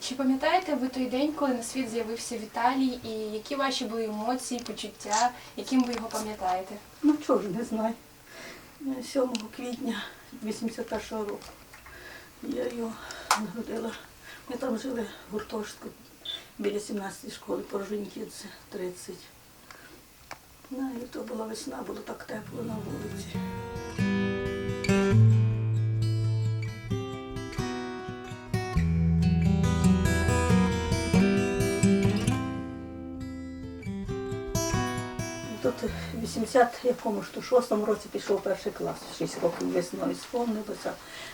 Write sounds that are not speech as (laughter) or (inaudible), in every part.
Чи пам'ятаєте ви той день, коли на світ з'явився Віталій, і які ваші були емоції, почуття, яким ви його пам'ятаєте? Ну чого ж не знаю. Е, 7 квітня 81-го року я його народила. Ми там жили в гуртожитку біля 17-ї школи, Пороженьківці, 30. Ну, і то була весна, було так тепло на вулиці. 80 якому ж то шостому році пішов перший клас, 6 років весною сповнилося,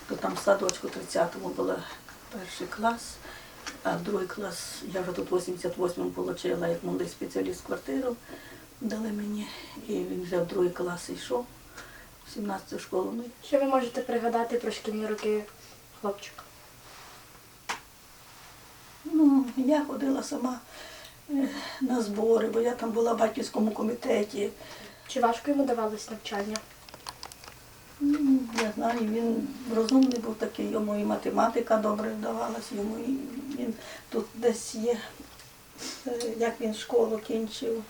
то там в садочку 30-му був перший клас, а другий клас я вже тут в 88-му отримала як молодий спеціаліст квартиру, дали мені, і він вже в другий клас йшов, в 17-ту школу. Ну, Що ви можете пригадати про шкільні роки хлопчика? Ну, я ходила сама е, на збори, бо я там була в батьківському комітеті. Чи важко йому давалось навчання? Я знаю, він розумний був такий, йому і математика добре вдавалась, йому і він тут десь є, е, як він школу кінчив,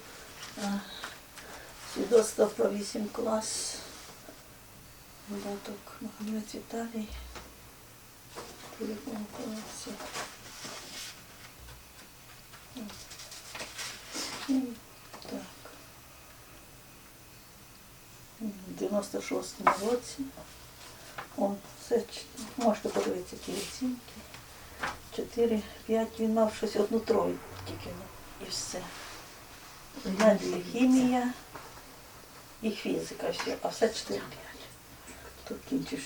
свідоцтво про вісім клас. Даток Махамець Віталій. в якому класі. Ну, Так. В 96-му році. Он, це, можете подивитися ті оцінки. 4, 5, він мав щось одну тройку тільки, ну, і все. Далі хімія і фізика, все, а все 4-5. Тут кінчиш.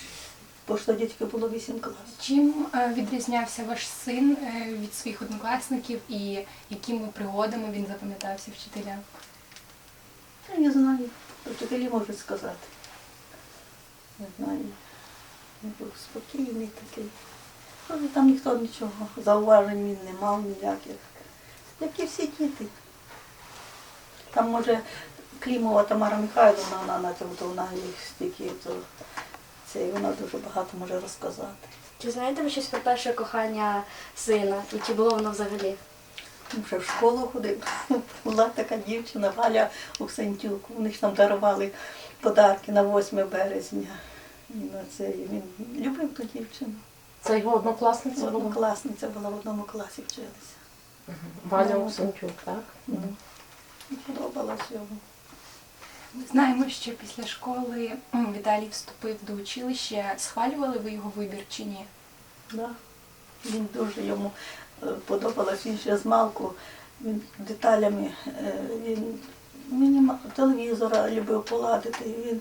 Бо ж тоді тільки було 8 класів. Чим е, відрізнявся ваш син е, від своїх однокласників і якими пригодами він запам'ятався вчителям? Я не знаю, вчителі можуть сказати. Не знаю. Він був спокійний такий. Там ніхто нічого, зауважень він не мав ніяких. Як і всі діти. Там може Клімова Тамара Михайловна, вона на цьому, то вона їх стільки, то це вона дуже багато може розказати. Чи знаєте ви щось про перше кохання сина? І чи було воно взагалі? Вже в школу ходив. (laughs) Була така дівчина Галя Оксентюк. Вони ж там дарували подарки на 8 березня. І на це він любив ту дівчину. Це його однокласниця була? Однокласниця була в одному класі вчилися. Валя Ну, Оксенчук, так? Подобалось йому. Ми знаємо, що після школи Віталій вступив до училища. Схвалювали ви його вибір чи ні? Да. Він дуже йому подобалось, він ще з малку, він деталями, е, він мініма- телевізора любив поладити, він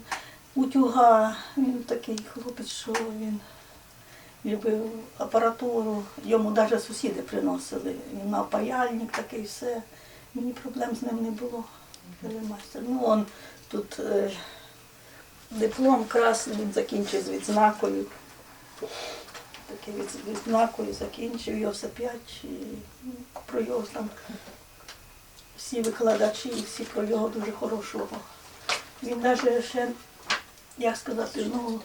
утюга, він такий хлопець, що він любив апаратуру, йому навіть сусіди приносили. Він мав паяльник такий, все. Мені проблем з ним не було. Ну, он тут е, диплом красний, він закінчив з відзнакою. Такий від, відзнакою закінчив, все п'ять, і ну, про його там всі викладачі, всі про його дуже хорошого. Він навіть ще, як сказати, ну,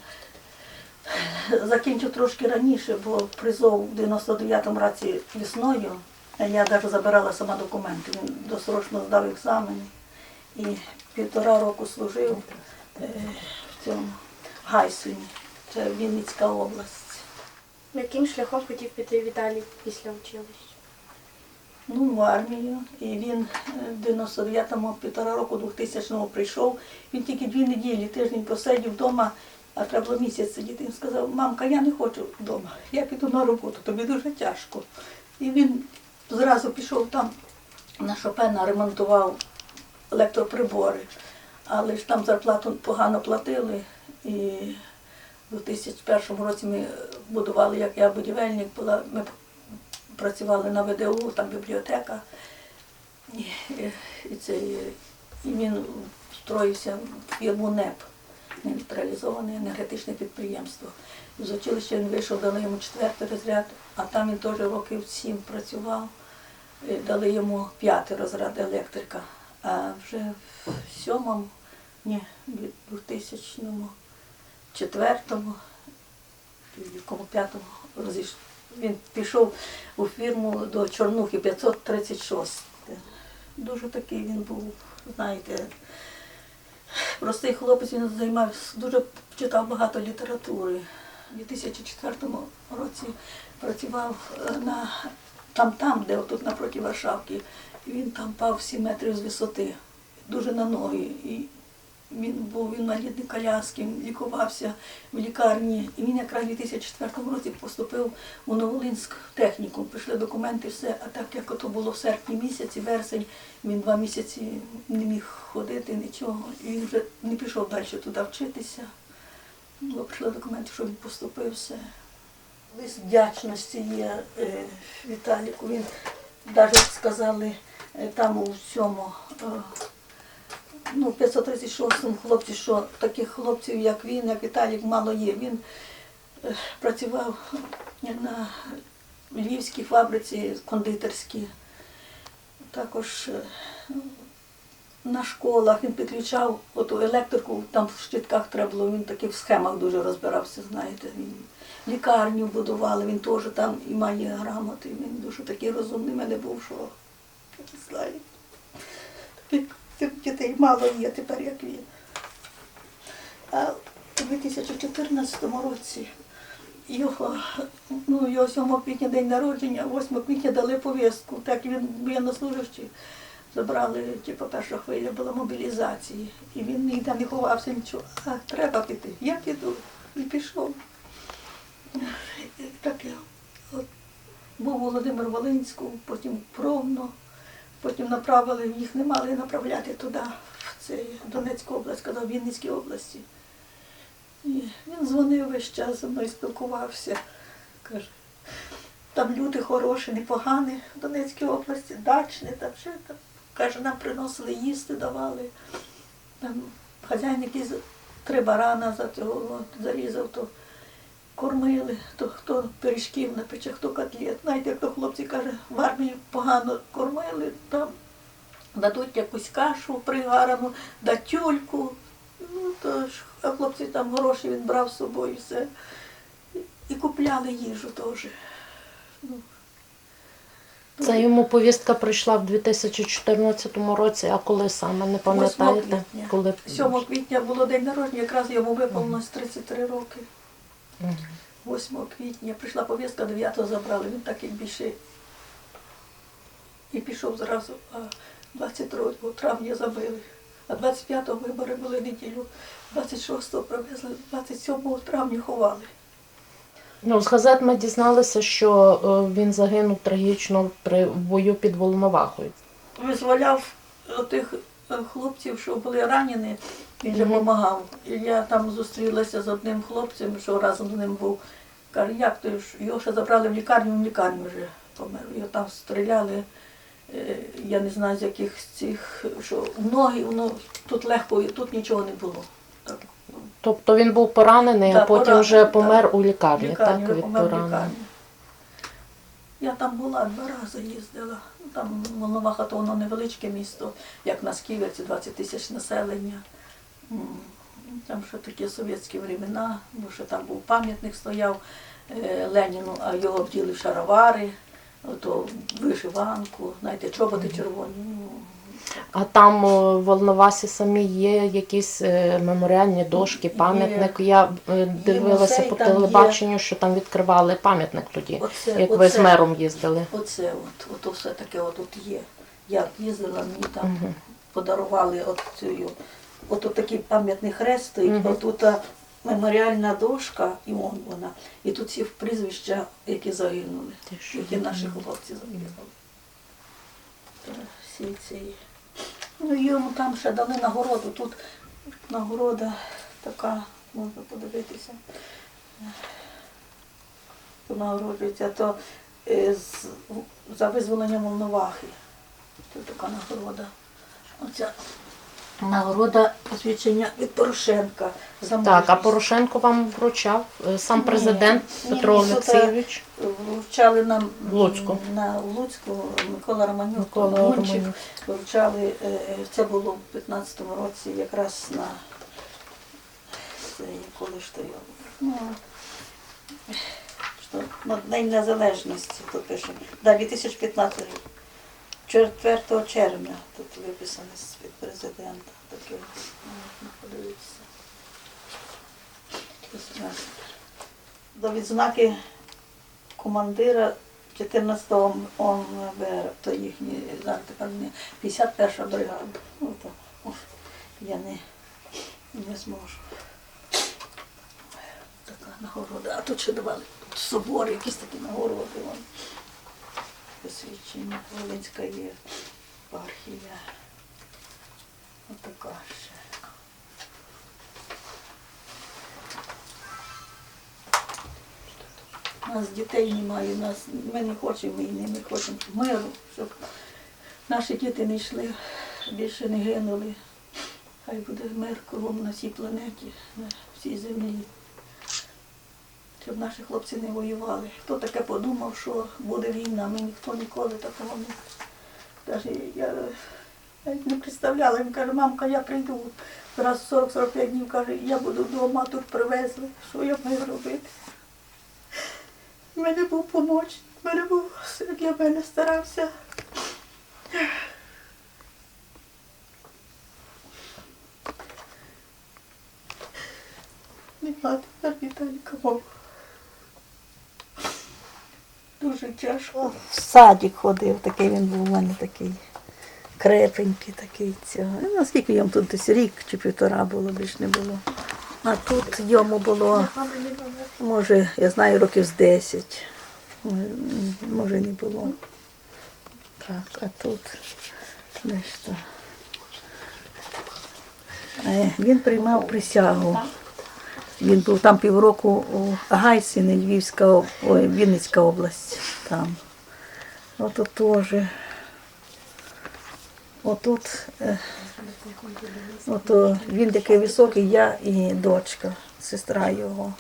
закінчив трошки раніше, бо призов в 99-му році весною. Я навіть забирала сама документи. Він досрочно здав екзамен і півтора року служив е, в цьому Гайсині, це Вінницька область. Яким шляхом хотів піти Віталій після училища? Ну, в армію. І він е, в 99-му, півтора року, 2000-му прийшов. Він тільки дві неділі, тиждень посидів вдома, а треба було місяць сидіти. Він сказав, мамка, я не хочу вдома, я піду на роботу, тобі дуже тяжко. І він зразу пішов там на Шопена, ремонтував електроприбори. Але ж там зарплату погано платили. І у 2001 році ми будували, як я будівельник була, ми працювали на ВДУ, там бібліотека. І, і, це, і він встроївся в фірму НЕП, нейтралізоване енергетичне підприємство. З училища він вийшов, дали йому четвертий розряд, а там він теж років сім працював, дали йому п'ятий розряд електрика. А вже в сьомому, ні, 2000-му четвертому, якому п'ятому розійшов. Він пішов у фірму до Чорнухи 536. Дуже такий він був, знаєте, простий хлопець, він займався, дуже читав багато літератури. У 2004 році працював е, на там-там, де отут напроти Варшавки. Він там пав 7 метрів з висоти, дуже на ноги. І він був інвалідний коляски, лікувався в лікарні. І він якраз у 2004 році поступив у Новолинськ техніку. Прийшли документи, все. А так як ото було в серпні місяці, вересень, він два місяці не міг ходити, нічого. І він вже не пішов далі туди вчитися. Бо прийшли документи, що він поступив все. Лист вдячності є е, Віталіку. Він навіть сказали е, там у цьому. Ну, 536-му хлопці, що таких хлопців, як він, як Віталік, мало є. Він е, працював на львівській фабриці кондитерській. Також е, на школах він підключав оту електрику, там в щитках треба було, він таки в схемах дуже розбирався, знаєте. Він лікарню будували, він теж там і має грамоти, він дуже такий розумний мене був, що я дітей мало є тепер, як він. А у 2014 році його, ну, його 7 квітня день народження, 8 квітня дали повістку, так він воєннослужащий. Забрали, типу, перша хвиля була мобілізації. І він ніде не ховався нічого. А треба піти. Я піду. І пішов. І таке. От. Був Володимир Волинську, потім Провно, потім направили, їх не мали направляти туди, в цей, Донецьку область, коли в Вінницькій області. І він дзвонив весь час зі мною спілкувався. Каже, там люди хороші, непогані в Донецькій області, дачні, там ще там. Каже, нам приносили їсти, давали. Там хазяїн якийсь три барана за цього зарізав, то кормили, то хто пиріжків напече, хто котлет. Знаєте, як то хлопці каже, в армії погано кормили, там дадуть якусь кашу пригарану, да тюльку. Ну, то ж, а хлопці там гроші він брав з собою все. І, купляли їжу теж. Ну, Це йому повістка прийшла в 2014 році, а коли саме не пам'ятаєте? квітня. Коли 7 квітня було день народження, якраз йому виповнилось 33 роки. 8 квітня прийшла повістка, 9 забрали, він так як більше і пішов зразу, а 22 травня забили. А 25-го вибори були неділю, 26-го привезли, 27 травня ховали. Ну, з газет ми дізналися, що е, він загинув трагічно при бою під Волновахою. Визволяв тих е, хлопців, що були ранені, він же допомагав. І я там зустрілася з одним хлопцем, що разом з ним був. Каже, як ж? Його ще забрали в лікарню, в лікарню вже помер. Його там стріляли, е, я не знаю з яких з цих, що в ноги, воно тут легко, тут нічого не було. Так, ну, Тобто він був поранений, а потім поранений, вже так. помер у лікарні, лікарню, так, від поранення. лікарні. Я там була два рази їздила. Ну, Там Волноваха, то воно невеличке місто, як на Сківерці, 20 тисяч населення. Там ще такі совєтські времена, бо ще там був пам'ятник стояв е, Леніну, а його вділи в шаровари, ото вишиванку, знаєте, чоботи червоні. Ну, А там о, в Волновасі самі є якісь е, меморіальні дошки, пам'ятник. Я е, дивилася музей по там телебаченню, що там якривали пам'ятник тоді, Оце- як ви з оце. мером їздили. Оце от, ото все таке от тут є. Я їздила, мені там подарували от цю, от такий пам'ятний хрест стоїть, Мгм. отут меморіальна дошка, і вон вона. І тут всі прізвища, які загинули, які наші хлопці загинули. Всі ці. Ну йому там ще дали нагороду. Тут нагорода така, можна подивитися. Нагороджується то е, з- за визволення Волновахи. Це така нагорода. Оця нагорода посвідчення від Порошенка. За Так, а мужність. Порошенко вам вручав е, сам Ні, президент ні, Петро ні, тут, Олексійович. Вручали нам В Луцьку. на Луцьку Микола Романюк, Микола. Романюк. Вручали, е, це було в 15-му році, якраз на це, коли ж то його. Ну, То На День Незалежності тут пише. Да, 2015 рік. 4 червня тут виписане від президента. Таке. Подивитися. До відзнаки командира 14-го ОМБР, то знак тепер не 51 бригада. Ну, то, уж я не, не зможу. Така нагорода. А тут ще давали собори, якісь такі нагороди. Посвідчення. Волинська є епархія. Отака ще. У нас дітей немає, нас, ми не хочемо війни, ми хочемо миру, щоб наші діти не йшли, більше не гинули. Хай буде мир кругом на всій планеті, на всій землі. Щоб наші хлопці не воювали. Хто таке подумав, що буде війна, ми ніхто ніколи такого не. Даже я навіть не представляла, він каже, мамка, я прийду. Раз 40-45 днів каже, я буду вдома, тут привезли. Що я маю робити? У мене був помочник, в мене був все для мене старався. Нема тепер Віталіка мов. Дуже тяжко. В садик ходив, такий він був у мене такий крепенький такий цього. Ну, Наскільки йому тут десь рік чи півтора було, більш не було. А тут йому було, може, я знаю, років з 10. Може, не було. Так, а тут дещо. Е, Він приймав присягу. Він був там півроку у Гайсині, Львівська, ой, Вінницька область. Там. Ото теж. Отут, е, ото він такий високий, я і дочка, сестра його.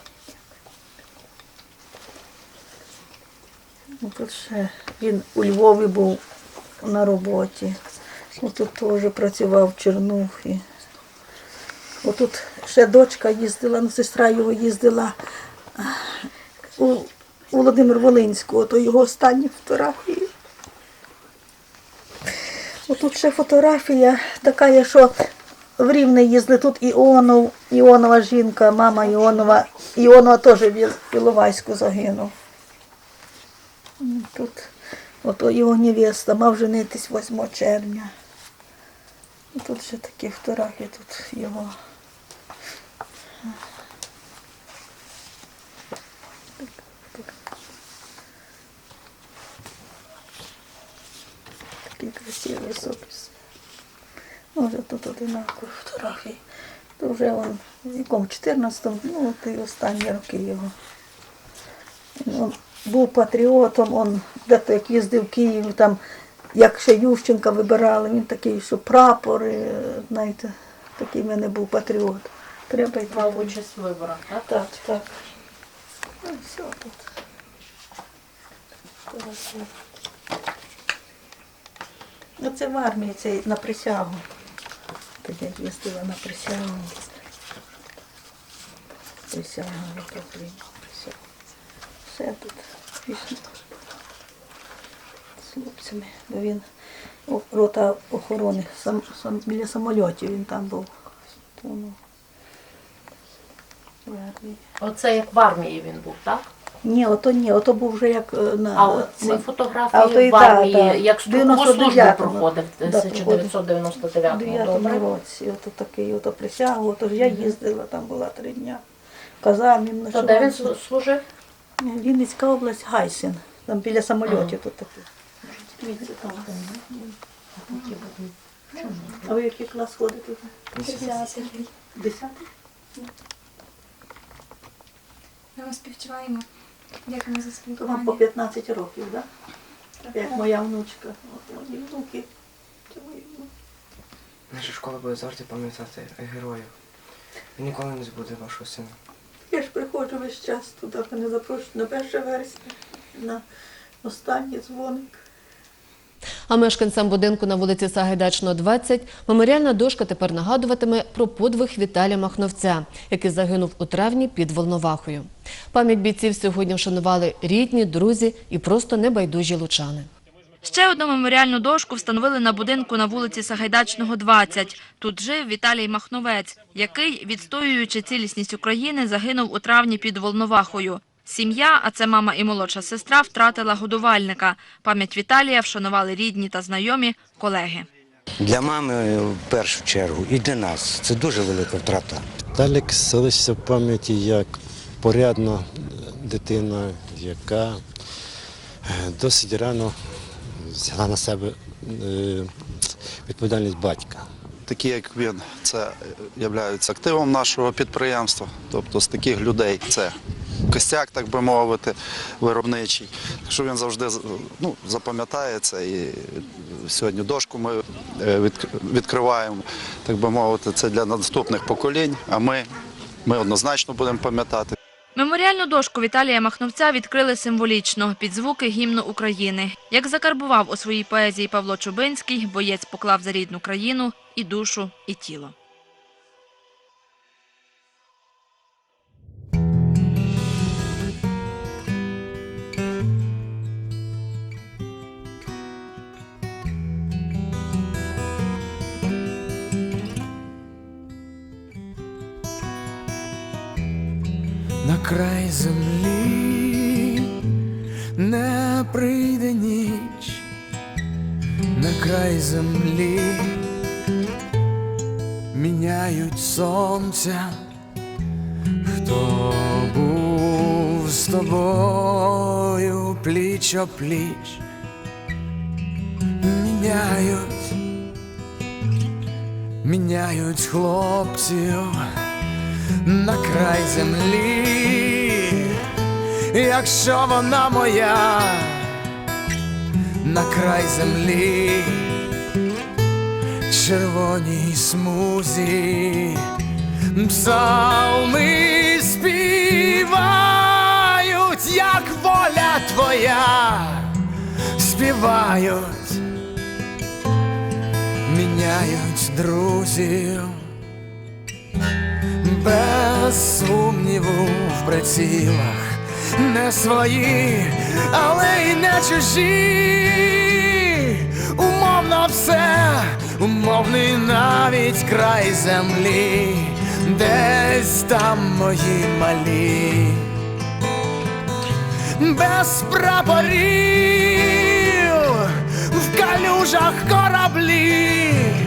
Ну, Тут ще він у Львові був на роботі. Отут теж працював в Чернухі. Отут ще дочка їздила, ну, сестра його їздила у Володимир Волинського, то його останні фотографії. Отут ще фотографія така, що в Рівне їздили. Тут Іонов, Іонова жінка, мама Іонова. Іонова теж в Іловайську загинув. Тут ото його невеста, мав женитись 8 червня. Тут ще такі фотографії, тут його. Такий красивий сопіс. Може тут одинакові фотографії. То вже он в якому 14-му, ну от і останні роки його. Він був патріотом, он дето як їздив в Київ, там як ще Ющенка вибирали, він такий, що прапори, знаєте, такий в мене був патріот. Треба йти. Брав участь в виборах, так? Так, так. Ну, все тут. Фотографії. Ну, це в армії, це на присягу. Я їздила на присягу. Присягу, я прийняла присягу. Все тут пішло. З хлопцями. Бо він рота охорони сам, сам, біля самольотів він там був. Армії. Оце як в армії він був, так? Ні, ото ні, ото був вже як е, на А от ці- ці а фотографії і в да, армії, да. як строкову службу 99-му. проходив в Да, проходив. 1999 в 9 році, ото такий, ото присягу, ото ж я їздила, там була три дня. В казармі То ночувала. де він слу- служив? Вінницька область, Гайсин, там біля самольотів тут такий. Дивіться, там. А ви який клас ходите? Десятий. Десятий? Ми вам співчуваємо. Дякуємо за То вам по 15 років, так? Да? Як моя внучка. От мої внуки. Це мої внуки. Наша школа буде завжди пам'ятати героїв. І ніколи не збуде вашого сина. Я ж приходжу весь час туди, мене запрошують на 1 вересня, на останній дзвоник. А мешканцям будинку на вулиці Сагайдачного, 20 меморіальна дошка тепер нагадуватиме про подвиг Віталія Махновця, який загинув у травні під Волновахою. Пам'ять бійців сьогодні вшанували рідні, друзі і просто небайдужі лучани. Ще одну меморіальну дошку встановили на будинку на вулиці Сагайдачного, 20. Тут жив Віталій Махновець, який, відстоюючи цілісність України, загинув у травні під Волновахою. Сім'я, а це мама і молодша сестра, втратила годувальника. Пам'ять Віталія вшанували рідні та знайомі колеги. Для мами в першу чергу і для нас це дуже велика втрата. Талік залишився в пам'яті як порядна дитина, яка е, досить рано взяла на себе е, відповідальність батька. такі як він, це є активом нашого підприємства. Тобто з таких людей це костяк, так би мовити, виробничий. Що він завжди ну, запам'ятається. І сьогодні дошку ми е, відкриваємо, так би мовити, це для наступних поколінь. А ми, ми однозначно будемо пам'ятати. Меморіальну дошку Віталія Махновця відкрили символічно під звуки гімну України. Як закарбував у своїй поезії Павло Чубинський, боєць поклав за рідну країну і душу, і тіло. Край землі не прийде ніч, на край землі міняють сонця, хто був з тобою пліч о пліч, міняють, міняють хлопців на край землі, якщо вона моя, на край землі, червоній смузі, псалми співають, як воля твоя, співають, міняють друзів Сумніву в прицілах. Не свої, але й не чужі, умовно все, умовний навіть край землі, десь там мої малі, без прапорів в калюжах кораблі.